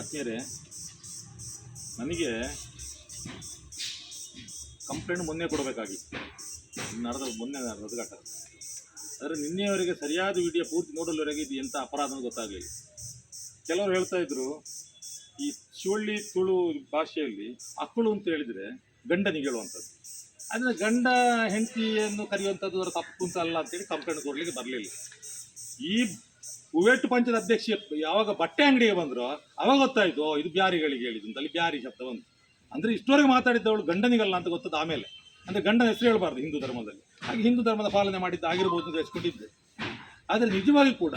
ಆತ್ಮೀಯರೇ ನನಗೆ ಕಂಪ್ಲೇಂಟ್ ಮೊನ್ನೆ ಕೊಡಬೇಕಾಗಿ. ನಡೆದ ಮೊನ್ನೆ ರದ್ದುಗಾಟ ಆದರೆ ನಿನ್ನೆಯವರೆಗೆ ಸರಿಯಾದ ವಿಡಿಯೋ ಪೂರ್ತಿ ನೋಡಲವರೆಗೆ ಇದು ಎಂಥ ಅಪರಾಧ ಗೊತ್ತಾಗಲಿ ಕೆಲವರು ಹೇಳ್ತಾ ಇದ್ರು, ಈ ಶಿವಳ್ಳಿ ತುಳು ಭಾಷೆಯಲ್ಲಿ ಅಕ್ಕಳು ಅಂತ ಹೇಳಿದರೆ ಗಂಡನಿಗೆ ಹೇಳುವಂಥದ್ದು. ಆದರೆ ಗಂಡ ಹೆಂಡತಿಯನ್ನು ಕರೆಯುವಂಥದ್ದು ಅದರ ತಪ್ಪು ಅಂತ ಅಲ್ಲ ಅಂತೇಳಿ ಕಂಪ್ಲೇಂಟ್ ಕೊಡಲಿಕ್ಕೆ ಬರಲಿಲ್ಲ. ಈ ಕುವೆಟ್ ಪಂಚದ ಅಧ್ಯಕ್ಷ ಯಾವಾಗ ಬಟ್ಟೆ ಅಂಗಡಿಗೆ ಬಂದ್ರು, ಅವಾಗ ಗೊತ್ತಾಯ್ತು ಇದು ಬ್ಯಾರಿಗಳಿಗೆ ಹೇಳಿದ್ದು ಅಂತ. ಅಲ್ಲಿ ಬ್ಯಾರಿ ಶಬ್ದ ಬಂತು. ಅಂದ್ರೆ ಇಷ್ಟವರೆಗೆ ಮಾತಾಡಿದ್ದವಳು ಗಂಡನಿಗಲ್ಲ ಅಂತ ಗೊತ್ತದ ಆಮೇಲೆ. ಅಂದ್ರೆ ಗಂಡನ ಹೆಸರು ಹೇಳಬಾರ್ದು ಹಿಂದೂ ಧರ್ಮದಲ್ಲಿ. ಹಾಗೆ ಹಿಂದೂ ಧರ್ಮದ ಪಾಲನೆ ಮಾಡಿದ್ದು ಆಗಿರ್ಬೋದು ಅಂತ ಹೆಚ್ಕೊಂಡಿದ್ದೆ ಆದರೆ ನಿಜವಾಗಿ ಕೂಡ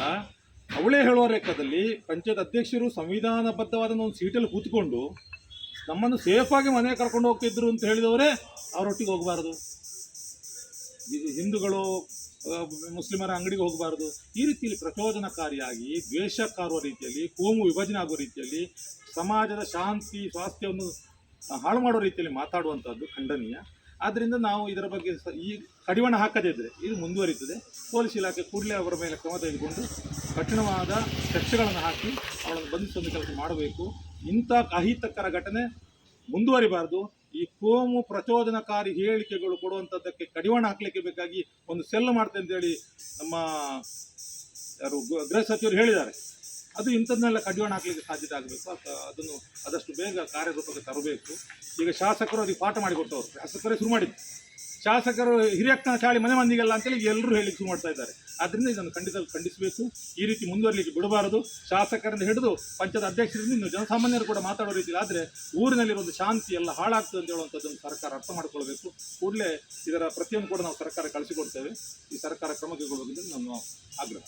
ಅವಳೇ ಹೇಳುವ ಲೆಕ್ಕದಲ್ಲಿ ಪಂಚಾಯತ್ ಅಧ್ಯಕ್ಷರು ಸಂವಿಧಾನಬದ್ಧವಾದ ಒಂದು ಸೀಟಲ್ಲಿ ಕೂತ್ಕೊಂಡು ನಮ್ಮನ್ನು ಸೇಫಾಗಿ ಮನೆಗೆ ಕರ್ಕೊಂಡು ಹೋಗ್ತಿದ್ರು ಅಂತ ಹೇಳಿದವರೇ ಅವರೊಟ್ಟಿಗೆ ಹೋಗಬಾರ್ದು. ಹಿಂದೂಗಳು ಮುಸ್ಲಿಮರ ಅಂಗಡಿಗೆ ಹೋಗಬಾರ್ದು. ಈ ರೀತಿಯಲ್ಲಿ ಪ್ರಚೋದನಕಾರಿಯಾಗಿ ದ್ವೇಷಕ್ಕಾರುವ ರೀತಿಯಲ್ಲಿ, ಕೋಮು ವಿಭಜನೆ ಆಗುವ ರೀತಿಯಲ್ಲಿ, ಸಮಾಜದ ಶಾಂತಿ, ಸ್ವಾಸ್ಥ್ಯವನ್ನು ಹಾಳು ಮಾಡೋ ರೀತಿಯಲ್ಲಿ ಮಾತಾಡುವಂಥದ್ದು ಖಂಡನೀಯ. ಆದ್ದರಿಂದ ನಾವು ಇದರ ಬಗ್ಗೆ ಈ ಕಡಿವಾಣ ಹಾಕದೇ ಇದ್ದರೆ ಇದು ಮುಂದುವರಿಯುತ್ತದೆ ಪೊಲೀಸ್ ಇಲಾಖೆ ಕೂಡಲೇ ಅವರ ಮೇಲೆ ಕ್ರಮ ತೆಗೆದುಕೊಂಡು ಕಠಿಣವಾದ ಶಿಕ್ಷೆಗಳನ್ನು ಹಾಕಿ ಅವಳನ್ನು ಬಂಧಿಸುವ ಕೆಲಸ ಮಾಡಬೇಕು. ಇಂಥ ಅಹಿತಕರ ಘಟನೆ ಮುಂದುವರಿಬಾರದು. ಈ ಕೋಮು ಪ್ರಚೋದನಕಾರಿ ಹೇಳಿಕೆಗಳು ಕೊಡುವಂಥದ್ದಕ್ಕೆ ಕಡಿವಾಣ ಹಾಕ್ಲಿಕ್ಕೆ ಬೇಕಾಗಿ ಒಂದು ಸೆಲ್ ಮಾಡ್ತೇನೆ ಅಂತೇಳಿ ನಮ್ಮ ಯಾರು ಗೃಹ ಸಚಿವರು ಹೇಳಿದ್ದಾರೆ. ಅದು ಇಂಥದ್ದನ್ನೆಲ್ಲ ಕಡಿವಾಣ ಹಾಕ್ಲಿಕ್ಕೆ ಸಾಧ್ಯತೆ ಆಗಬೇಕು. ಅದನ್ನು ಆದಷ್ಟು ಬೇಗ ಕಾರ್ಯರೂಪಕ್ಕೆ ತರಬೇಕು. ಈಗ ಶಾಸಕರು ಅದಕ್ಕೆ ಪಾಠ ಮಾಡಿಕೊಟ್ಟವರು ಶಾಸಕರೇ ಶುರು ಮಾಡಿದ್ದು ಶಾಸಕರು ಹಿರಿಯಕ್ಕನ ಚಾಳಿ ಮನೆ ಮಂದಿಗೆಲ್ಲ ಅಂತೇಳಿ ಎಲ್ಲರೂ ಹೇಳಿ ಶುರು ಮಾಡ್ತಾ ಇದ್ದಾರೆ. ಆದ್ದರಿಂದ ಇದನ್ನು ಖಂಡಿತ ಖಂಡಿಸಬೇಕು. ಈ ರೀತಿ ಮುಂದುವರಲಿಕ್ಕೆ ಬಿಡಬಾರದು. ಶಾಸಕರಿಂದ ಹಿಡಿದು ಪಂಚಾಯತ್ ಅಧ್ಯಕ್ಷರಿಂದ ಇನ್ನು ಜನಸಾಮಾನ್ಯರು ಕೂಡ ಮಾತಾಡೋ ರೀತಿಯಲ್ಲಿ ಆದರೆ ಊರಿನಲ್ಲಿರುವಂಥ ಶಾಂತಿ ಎಲ್ಲ ಹಾಳಾಗ್ತದೆ ಅಂತ ಹೇಳುವಂಥದ್ದನ್ನು ಸರ್ಕಾರ ಅರ್ಥ ಮಾಡ್ಕೊಳ್ಬೇಕು. ಕೂಡಲೇ ಇದರ ಪ್ರತಿಯೊಂದು ಕೂಡ ನಾವು ಸರ್ಕಾರ ಕಳಿಸಿಕೊಡ್ತೇವೆ. ಈ ಸರ್ಕಾರ ಕ್ರಮ ಕೈಗೊಳ್ಳಬೇಕೆಂದು ನಾವು ಆಗ್ರಹ.